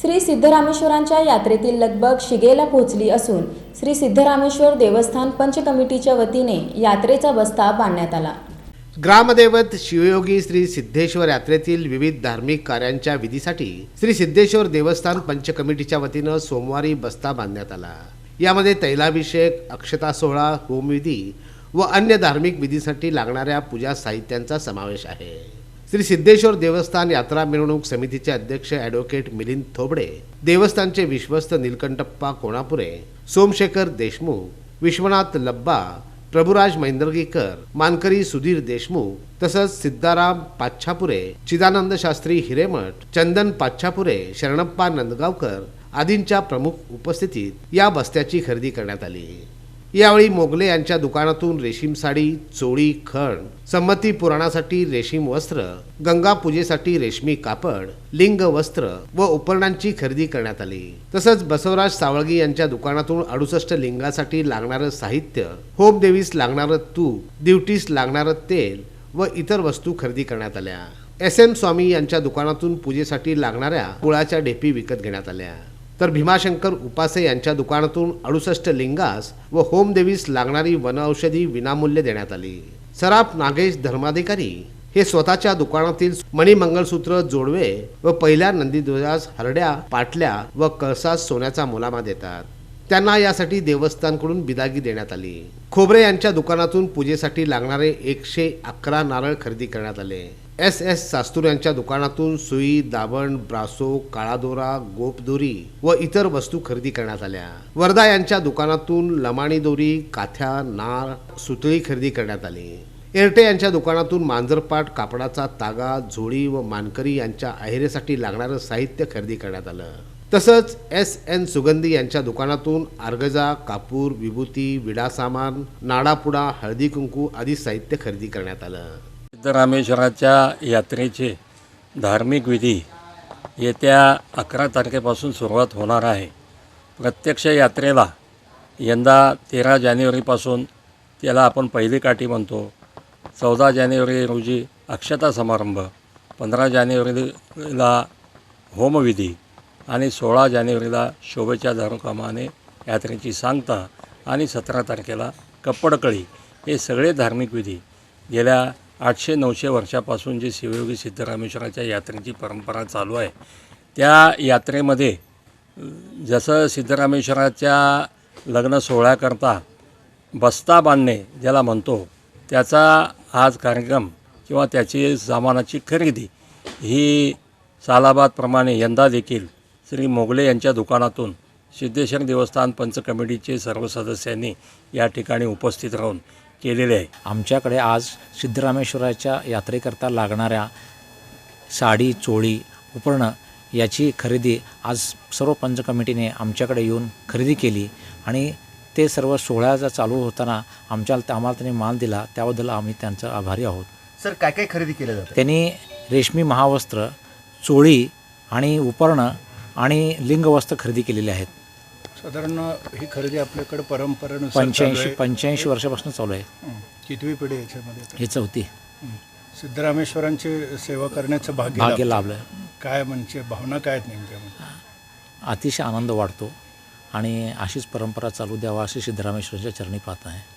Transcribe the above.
श्री सिद्धरामेश्वरांच्या यात्रेतील लगबग शिगेला पोहोचली असून श्री सिद्धरामेश्वर देवस्थान पंच कमिटीच्या वतीने यात्रेचा बस्ता बांधण्यात आला. ग्रामदैवत शिवयोगी श्री सिद्धेश्वर यात्रेतील विविध धार्मिक कार्यांच्या विधीसाठी श्री सिद्धेश्वर देवस्थान पंच कमिटीच्या वतीनं सोमवारी बस्ता बांधण्यात आला. यामध्ये तैलाभिषेक अक्षता सोहळा होमविधी व अन्य धार्मिक विधीसाठी लागणाऱ्या पूजा साहित्यांचा समावेश आहे. श्री सिद्धेश्वर देवस्थान यात्रा मिरवणूक समितीचे अध्यक्ष ॲडव्होकेट मिलिंद थोबडे देवस्थानचे विश्वस्त निलकंठप्पा कोणापुरे सोमशेखर देशमुख विश्वनाथ लब्बा प्रभुराज मैंदर्गीकर मानकरी सुधीर देशमुख तसंच सिद्धाराम पाच्छापुरे चिदानंद शास्त्री हिरेमठ चंदन पाच्छापुरे शरणप्पा नंदगावकर आदींच्या प्रमुख उपस्थितीत या बस्त्याची खरेदी करण्यात आली. यावेळी मोगले यांच्या दुकानातून रेशीम साडी चोळी खण संमती पुराणासाठी रेशीम वस्त्र गंगा पूजेसाठी रेशमी कापड लिंग वस्त्र व उपकरणांची खरेदी करण्यात आली. तसंच बसवराज सावळगी यांच्या दुकानातून अडुसष्ट लिंगासाठी लागणारं साहित्य होम देवीस लागणारं तूप दिवटीस लागणारं तेल व इतर वस्तू खरेदी करण्यात आल्या. एस एम स्वामी यांच्या दुकानातून पूजेसाठी लागणाऱ्या गुळाच्या ढेपी विकत घेण्यात आल्या. तर भीमाशंकर उपासे यांच्या दुकानातून अडुसष्ट लिंगास व होमदेवीस लागणारी वनऔषधी विनामूल्य देण्यात आली. सराफ नागेश धर्माधिकारी हे स्वतःच्या दुकानातील मणिमंगलसूत्र जोडवे व पहिल्या नंदीध्वजास हरड्या पाटल्या व कळसास सोन्याचा मुलामा देतात. त्यांना यासाठी देवस्थानकडून बिदागी देण्यात आली. खोबरे यांच्या दुकानातून पूजेसाठी लागणारे एकशे अकरा नारळ खरेदी करण्यात आले. एस एस सास्तूर यांच्या दुकानातून सुई दाबण ब्रासो काळादोरा गोपदोरी व इतर वस्तू खरेदी करण्यात आल्या. वर्धा यांच्या दुकानातून लमाणी दोरी काथ्या नार सुतळी खरेदी करण्यात आली. एरटे यांच्या दुकानातून मांजरपाट कापडाचा तागा झोळी व मानकरी यांच्या आहेरेसाठी लागणारं साहित्य खरेदी करण्यात आलं. तसंच एस एन सुगंधी यांच्या दुकानातून आर्गजा कापूर विभूती विडा सामान नाडापुडा हळदी कुंकू आदी साहित्य खरेदी करण्यात आलं. सिद्धरामेश्वराच्या यात्रेचे धार्मिक विधी येत्या अकरा तारखेपासून सुरुवात होणार आहे. प्रत्यक्ष यात्रेला यंदा तेरा जानेवारीपासून त्याला आपण पहिली काठी म्हणतो. चौदा जानेवारी रोजी अक्षता समारंभ पंधरा जानेवारीला होमविधी आणि सोळा जानेवारीला शोभेच्या दारुकामाने यात्रेची सांगता आणि सतरा तारखेला कप्पडकळी हे सगळे धार्मिक विधी गेल्या आठशे नऊशे वर्षापासून जे शिवयोगी सिद्धरामेश्वराच्या यात्रेची परंपरा चालू आहे त्या यात्रेमध्ये जसं सिद्धरामेश्वराच्या लग्न सोहळ्याकरता बस्ता बांधणे ज्याला म्हणतो त्याचा आज कार्यक्रम किंवा त्याची सामानाची खरेदी ही सालाबादप्रमाणे यंदा देखील श्री मोगले यांच्या दुकानातून सिद्धेश्वर देवस्थान पंच कमिटीचे सर्व सदस्यांनी या ठिकाणी उपस्थित राहून केलेले आहे. आमच्याकडे आज सिद्धरामेश्वराच्या यात्रेकरता लागणाऱ्या साडी चोळी उपरणं याची खरेदी आज सर्व पंच कमिटीने आमच्याकडे येऊन खरेदी केली आणि ते सर्व सोहळ्याचा चालू होताना आमच्या आम्हाला त्यांनी माल दिला त्याबद्दल आम्ही त्यांचं आभारी आहोत. सर काय काय खरेदी केलं जातं? त्यांनी रेशमी महावस्त्र चोळी आणि उपरणं आणि लिंगवस्त्र खरेदी केलेली आहेत. साधारण ही खरेदी आपल्याकडे परंपरेनुसार पंच्याऐंशी. पंच्याऐंशी वर्षापासून चालू आहे. कितवी पिढी याच्यामध्ये आता? ही चौथी. सिद्धरामेश्वरांची सेवा करण्याचं भाग्य भाग्य लाभतं. लाभलं काय म्हणजे भावना काय आहेत नेमक्या म्हणजे? अतिशय आनंद वाटतो आणि अशीच परंपरा चालू द्यावा अशी सिद्धरामेश्वराच्या चरणी पाहत आहे